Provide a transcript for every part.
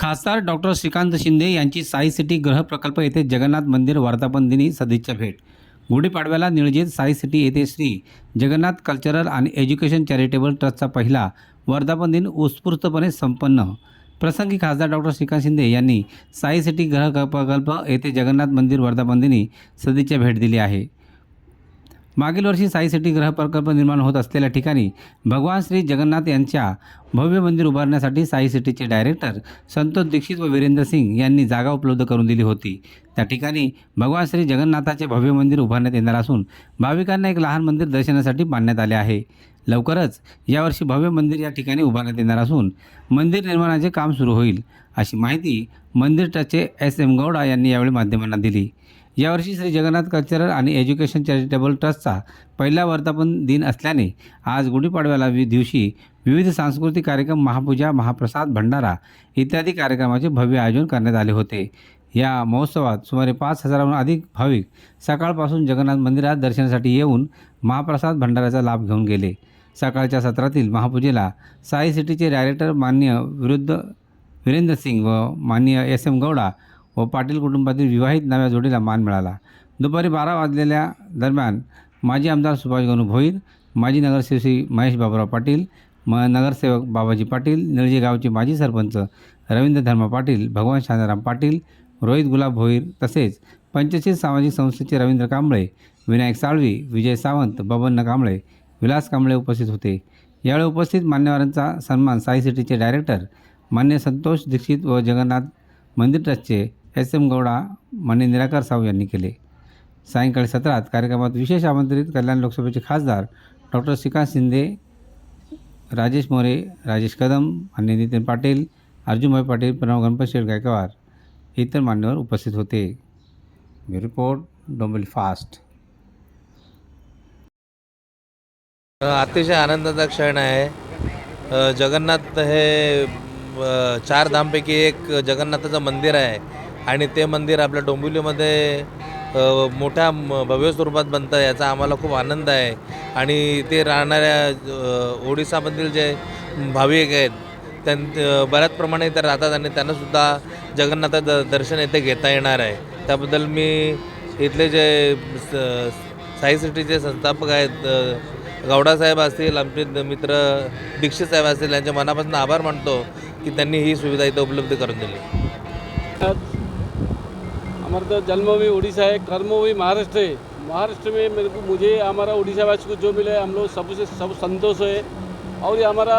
खासदार डॉक्टर श्रीकांत शिंदे यांची साई सिटी ग्रह प्रकल्प येथे जगन्नाथ मंदिर वर्धापन दिनी सदिच्छा भेट. गुढीपाडव्याला नियोजित साई सिटी येथे श्री जगन्नाथ कल्चरल आणि एज्युकेशन चॅरिटेबल ट्रस्टचा पहिला वर्धापन दिन उत्स्फूर्तपणे संपन्न. प्रसंगी खासदार डॉक्टर श्रीकांत शिंदे यांनी साई सिटी ग्रह प्रकल्प येथे जगन्नाथ मंदिर वर्धापन दिनी सदिच्छा भेट दिली आहे. मागील वर्षी साई सिटी ग्रह प्रकल्प निर्माण होत असलेल्या ठिकाणी भगवान श्री जगन्नाथ यांच्या भव्य मंदिर उभारण्यासाठी साई सिटीचे डायरेक्टर संतोष दीक्षित व वीरेंद्र सिंग यांनी जागा उपलब्ध करून दिली होती. त्या ठिकाणी भगवान श्री जगन्नाथाचे भव्य मंदिर उभारण्यात येणार असून भाविकांना एक लहान मंदिर दर्शनासाठी बांधण्यात आले आहे. लवकरच यावर्षी भव्य मंदिर या ठिकाणी उभारण्यात येणार असून मंदिर निर्माणाचे काम सुरू होईल अशी माहिती मंदिर ट्रस्टचे एस एम गौडा यांनी यावेळी माध्यमांना दिली. यावर्षी श्री जगन्नाथ कल्चरल आणि एज्युकेशन चॅरिटेबल ट्रस्टचा पहिला वर्धापन दिन असल्याने आज गुढीपाडव्याला वि दिवशी विविध सांस्कृतिक कार्यक्रम महापूजा महाप्रसाद भंडारा इत्यादी कार्यक्रमाचे भव्य आयोजन करण्यात आले होते. या महोत्सवात सुमारे पाच हजाराहून अधिक भाविक सकाळपासून जगन्नाथ मंदिरात दर्शनासाठी येऊन महाप्रसाद भंडाऱ्याचा लाभ घेऊन गेले. सकाळच्या सत्रातील महापूजेला साई सिटीचे डायरेक्टर मान्य विरुद्ध वीरेंद्र सिंग व मान्य एस एम गौडा व पाटील कुटुंबातील विवाहित नव्या जोडीला मान मिळाला. दुपारी बारा वाजलेल्या दरम्यान माजी आमदार सुभाष गणू भोईर माजी नगरसेवक श्री महेश बाबुराव पाटील म नगरसेवक बाबाजी पाटील निळजे गावचे माजी सरपंच रवींद्र धर्मा पाटील भगवान शांताराम पाटील रोहित गुलाब भोईर तसेच पंचशील सामाजिक संस्थेचे रवींद्र कांबळे विनायक साळवी विजय सावंत बबन्न कांबळे विलास कांबळे उपस्थित होते. यावेळी उपस्थित मान्यवरांचा सन्मान साई सिटीचे डायरेक्टर मान्य संतोष दीक्षित व जगन्नाथ मंदिर ट्रस्टचे एस एम गौडा मान्य निराकार साहू यांनी केले. सायंकाळी सत्रात कार्यक्रमात विशेष आमंत्रित कल्याण लोकसभेचे खासदार डॉक्टर श्रीकांत शिंदे राजेश मोरे राजेश कदम आणि नितीन पाटील अर्जुनभाई पाटील प्रणव गणपतशेठ गायकवाड इतर मान्यवर उपस्थित होते. मी रिपोर्ट डोंबिवली फास्ट. अतिशय आनंदाचा क्षण आहे. जगन्नाथ हे चार धामपैकी एक जगन्नाथाचं मंदिर आहे. आणि ते मंदिर आपल्या डोंबिवलीमध्ये मोठ्या भव्य स्वरूपात बनतं याचा आम्हाला खूप आनंद आहे. आणि ते राहणाऱ्या ओडिसामधील जे भाविक आहेत त्यां बऱ्याच प्रमाणे इथे राहतात आणि त्यांनासुद्धा जगन्नाथ द दर्शन येथे घेता येणार आहे. त्याबद्दल मी इथले जे स- साई सिटीचे संस्थापक आहेत गौडासाहेब असतील आमचे मित्र दीक्षित साहेब असतील यांच्या मनापासून आभार मानतो की त्यांनी ही सुविधा इथं उपलब्ध करून दिली. हमारा तो जन्म भी उड़ीसा है, कर्म भी महाराष्ट्र है। महाराष्ट्र में मेरे को, मुझे हमारा उड़ीसा वासी को जो मिला है हम लोग सबसे, सब संतोष है। और ये हमारा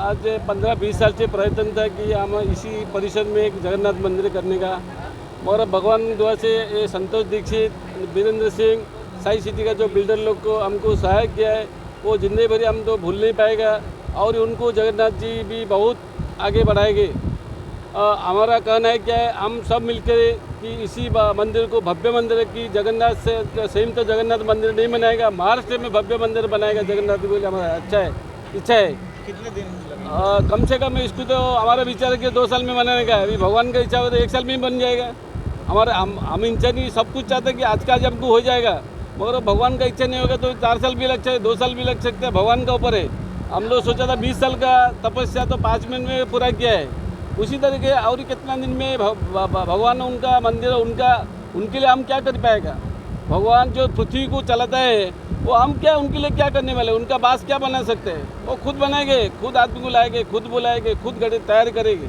आज पंद्रह बीस साल से प्रयत्न था कि हम इसी परिसर में एक जगन्नाथ मंदिर करने का। और भगवान दुआ से ये संतोष दीक्षित, वीरेंद्र सिंह, साई सिटी का जो बिल्डर लोग को हमको सहायक किया है, वो ज़िंदगी भरी हम तो भूल नहीं पाएगा। और उनको जगन्नाथ जी भी बहुत आगे बढ़ाएँगे। हमारा कहना है क्या है हम सब मिलकर कि इसी मंदिर को भव्य मंदिर की जगन्नाथ से सेम तो जगन्नाथ मंदिर नहीं बनाएगा महाराष्ट्र में भव्य मंदिर बनाएगा जगन्नाथ बोले हमारा अच्छा है इच्छा है। कितने दिन लगेंगे? अ, कम से कम इसको तो हमारा विचार है कि दो साल में बनाने का अभी भगवान का इच्छा हो तो एक साल में ही बन जाएगा। हमारा हम हम इच्छा नहीं सब कुछ चाहते हैं कि आज का आज हमको हो जाएगा मगर भगवान का इच्छा नहीं होगा तो चार साल भी लग सकते दो साल भी लग सकते हैं भगवान का ऊपर है। हम लोग सोचा था बीस साल का तपस्या तो पाँच मिनट में पूरा किया है। उसी तरीके और कितना दिन में भगवान उनका मंदिर, उनका, उनके लिए हम क्या कर पाएगा? भगवान जो पृथ्वी को चलाता है, वो हम क्या, उनके लिए क्या करने वाले उनका बास क्या बना सकते हैं? वो खुद बनाएँगे, खुद आदमी को लाएँगे, खुद बुलाएँगे, खुद गड़े तैयार करेंगे।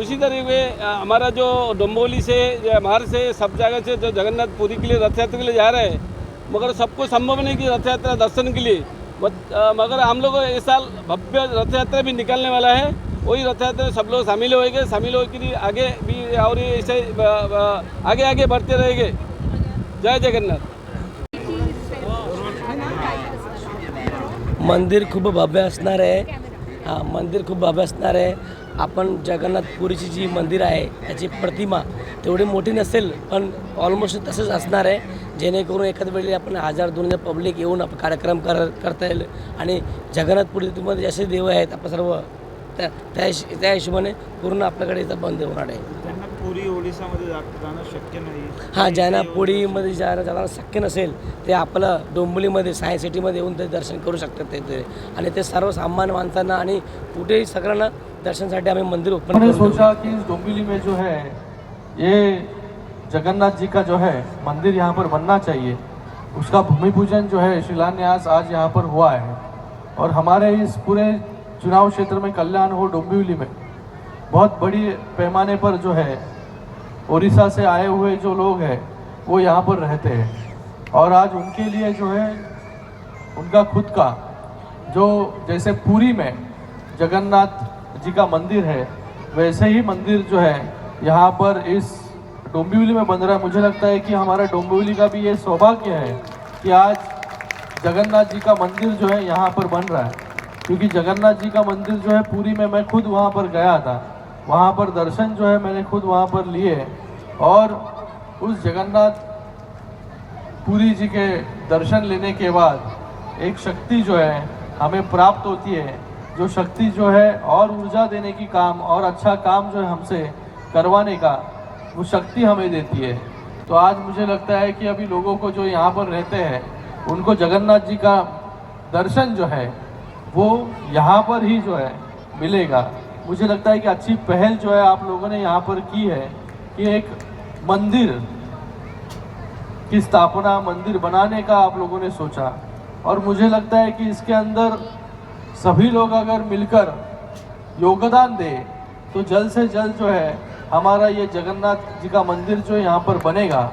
उसी तरीके हमारा जो डोंबोली से बाहर से, सब जगह से जो जगन्नाथपुरी के लिए रथ यात्रा के लिए जा रहे हैं, मगर सबको संभव नहीं कि रथ यात्रा दर्शन के लिए। मगर हम लोग इस साल भव्य रथ यात्रा भी निकलने वाला है। वही रथ यात्रा में सब लोग शामिल होएंगे शामिल होकर आगे भी और ऐसे आगे आगे बढ़ते रहेंगे। जय जगन्नाथ। मंदिर खूप भव्य असणार आहे. हां मंदिर खूप भव्य असणार आहे. आपण जगन्नाथपुरीची जी मंदिर आहे त्याची प्रतिमा तेवढी मोठी नसेल पण ऑलमोस्ट तसंच असणार आहे. जेणेकरून एखाद वेळी आपण हजार दोन हजार पब्लिक येऊन आपण कार्यक्रम कर करता येईल. आणि जगन्नाथपुरीमध्ये असे देव आहेत आपण सर्व त्या त्या हिश- त्या हिशोबाने पूर्ण आपल्याकडे इथं बंद होणार आहे त्यांना पुरी ओडिसामध्ये जात- जाणं शक्य नाही. हाँ ज्यांना पुढीमध्ये जायला जायला शक्य नसेल ते आपलं डोंबिवलीमध्ये सायन्स सिटीमध्ये येऊन ते दर्शन करू शकतात ते ते. आणि ते सर्वसामान्य माणसांना आणि कुठेही सगळ्यांना दर्शनासाठी आम्ही मंदिर ओपन मैंने करून देऊ. सोचा कि इस डोंबिवली में जो है ये जगन्नाथ जी का जो है मंदिर यहाँ पर बनना चाहिए। उसका भूमि पूजन जो है शिलान्यास आज यहाँ पर हुआ है। और हमारे इस पूरे चुनाव क्षेत्र में कल्याण हो डोंबिवली में। बहुत बड़ी पैमाने पर जो है उड़ीसा से आए हुए जो लोग हैं, वो यहाँ पर रहते हैं। और आज उनके लिए जो है, उनका खुद का, जो जैसे पुरी में जगन्नाथ जी का मंदिर है, वैसे ही मंदिर जो है, यहाँ पर इस डोंबिवली में बन रहा है। मुझे लगता है कि हमारा डोंबिवली का भी ये सौभाग्य है कि आज जगन्नाथ जी का मंदिर जो है, यहाँ पर बन रहा है। क्योंकि जगन्नाथ जी का मंदिर जो है पूरी में मैं खुद वहाँ पर गया था। वहाँ पर दर्शन जो है मैंने खुद वहाँ पर लिए और उस जगन्नाथ पुरी जी के दर्शन लेने के बाद एक शक्ति जो है हमें प्राप्त होती है, जो शक्ति जो है और ऊर्जा देने की काम और अच्छा काम जो है हमसे करवाने का, वो शक्ति हमें देती है। तो आज मुझे लगता है कि अभी लोगों को जो यहाँ पर रहते हैं, उनको जगन्नाथ जी का दर्शन जो है वो यहाँ पर ही जो है मिलेगा। मुझे लगता है कि अच्छी पहल जो है आप लोगों ने यहाँ पर की है कि एक मंदिर की स्थापना मंदिर बनाने का आप लोगों ने सोचा। और मुझे लगता है कि इसके अंदर सभी लोग अगर मिलकर योगदान दे तो जल्द से जल्द जो है हमारा ये जगन्नाथ जी का मंदिर जो यहाँ पर बनेगा।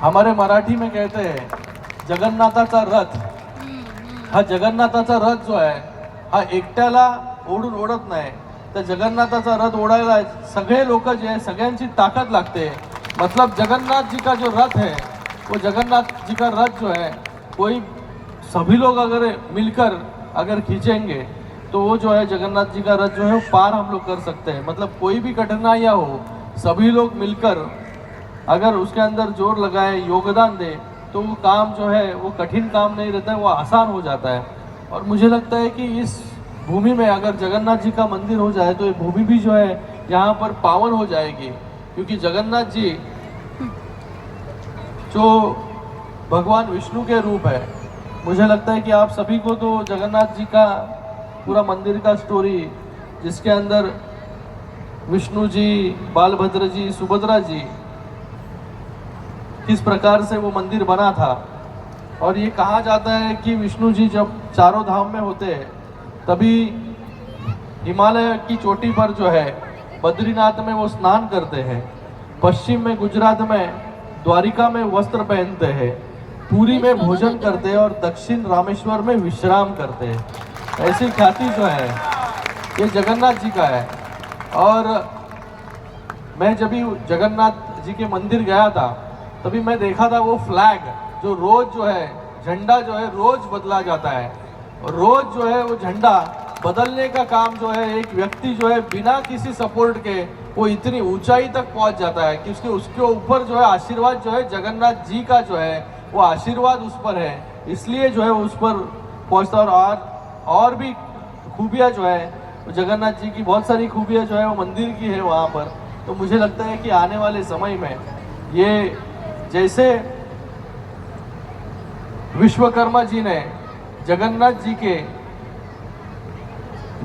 हमारे मराठी में कहते हैं जगन्नाथाचा रथ। हा जगन्नाथाचा रथ जो आहे हा एकट्याला ओढून ओढत नाही. तर जगन्नाथाचा रथ ओढायला सगळे लोक जे आहे सगळ्यांची ताकद लागते. मतलब जगन्नाथ जी का जो रथ है वो जगन्नाथ जी का रथ जो है कोई सभी लोग अगर मिलकर अगर खींचेंगे तो वो जो है जगन्नाथ जी का रथ जो है, वो पार हम लोग कर सकते हैं। मतलब कोई भी कठिनाइयाँ हो, सभी लोग मिलकर अगर उसके अंदर ज़ोर लगाए, योगदान दे तो वो काम जो है, वो कठिन काम नहीं रहता है, वो आसान हो जाता है। और मुझे लगता है कि इस भूमि में अगर जगन्नाथ जी का मंदिर हो जाए तो ये भूमि भी जो है यहाँ पर पावन हो जाएगी। क्योंकि जगन्नाथ जी जो भगवान विष्णु के रूप है, मुझे लगता है कि आप सभी को तो जगन्नाथ जी का पूरा मंदिर का स्टोरी जिसके अंदर विष्णु जी, बालभद्र जी, सुभद्रा जी, किस प्रकार से वो मंदिर बना था और ये कहा जाता है कि विष्णु जी जब चारों धाम में होते हैं, तभी हिमालय की चोटी पर जो है, बद्रीनाथ में वो स्नान करते हैं। पश्चिम में गुजरात में द्वारिका में वस्त्र पहनते हैं, पूरी में भोजन करते हैं और दक्षिण रामेश्वर में विश्राम करते हैं। ऐसी ख्याति जो है, ये जगन्नाथ जी का है। और मैं जब भी जगन्नाथ जी के मंदिर गया था, तभी मैं देखा था वो फ्लैग जो रोज जो है झंडा जो है रोज बदला जाता है और रोज जो है वो झंडा बदलने का काम जो है एक व्यक्ति जो है बिना किसी सपोर्ट के वो इतनी ऊंचाई तक पहुँच जाता है कि उसके उसके ऊपर जो है आशीर्वाद जो है जगन्नाथ जी का जो है वो आशीर्वाद उस पर है इसलिए जो है उस पर पहुँचता है और और भी खूबियाँ जो है जगन्नाथ जी की बहुत सारी खूबियाँ जो है वो मंदिर की है वहाँ पर तो मुझे लगता है कि आने वाले समय में ये जैसे विश्वकर्मा जी ने जगन्नाथ जी के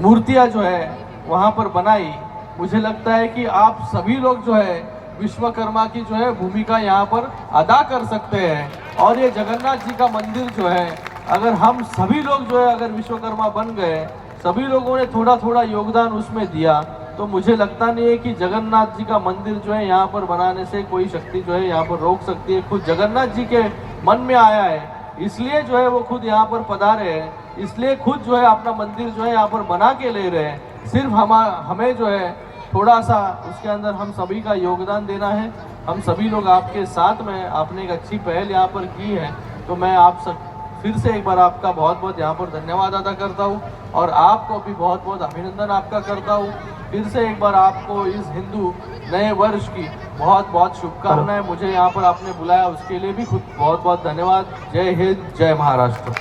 मूर्तियाँ जो है वहाँ पर बनाई। मुझे लगता है कि आप सभी लोग जो है विश्वकर्मा की जो है भूमिका यहाँ पर अदा कर सकते हैं। और ये जगन्नाथ जी का मंदिर जो है, अगर हम सभी लोग जो है अगर विश्वकर्मा बन गए, सभी लोगों ने थोड़ा थोड़ा योगदान उसमें दिया तो मुझे लगता नहीं है कि जगन्नाथ जी का मंदिर जो है यहाँ पर बनाने से कोई शक्ति जो है यहाँ पर रोक सकती है। खुद जगन्नाथ जी के मन में आया है इसलिए जो है वो खुद यहाँ पर पधारे हैं। इसलिए खुद जो है अपना मंदिर जो है यहाँ पर बना के ले रहे हैं। सिर्फ़ हम, हमें जो है थोड़ा सा उसके अंदर हम सभी का योगदान देना है। हम सभी लोग आपके साथ में, आपने एक अच्छी पहल यहाँ पर की है। तो मैं आप सब, फिर से एक बार आपका बहुत बहुत यहाँ पर धन्यवाद अदा करता हूँ। और आपको भी बहुत बहुत अभिनंदन आपका करता हूँ। फिर से एक बार आपको इस हिंदू नए वर्ष की बहुत बहुत शुभकामनाएं। मुझे यहाँ पर आपने बुलाया उसके लिए भी खुद बहुत बहुत धन्यवाद। जय हिंद जय महाराष्ट्र।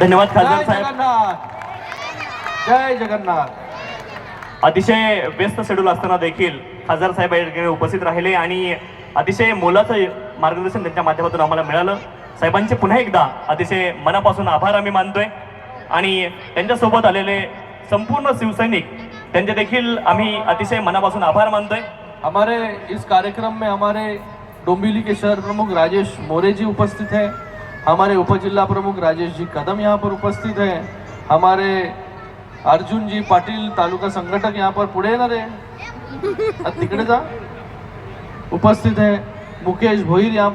धन्यवाद जय खासदार साहेब। जगन्नाथ। जय जगन्नाथ। अतिशय व्यस्त शेड्यूल असताना देखील खासदार साहेब या ठिकाणी उपस्थित राहिले आणि अतिशय मोलाचं मार्गदर्शन त्यांच्या माध्यमातून आम्हाला मिळालं. साहेबांचे पुन्हा एकदा अतिशय मनापासून आभार आम्ही मानतोय. आणि त्यांच्यासोबत आलेले संपूर्ण शिवसैनिक त्यांचे देखील आम्ही अतिशय मनापासून आभार मानतोय. हमारे इस कार्यक्रम में हमारे डोंबिवली के शहर प्रमुख राजेश मोरे जी उपस्थित हैं। हमारे उपजिला प्रमुख राजेश जी कदम यहाँ पर उपस्थित हैं। हमारे अर्जुन जी पाटील तालुका संघटक यहाँ पर पुढे येणार आहे तिकडे जा। उपस्थित है। मुकेश भोईर यहाँ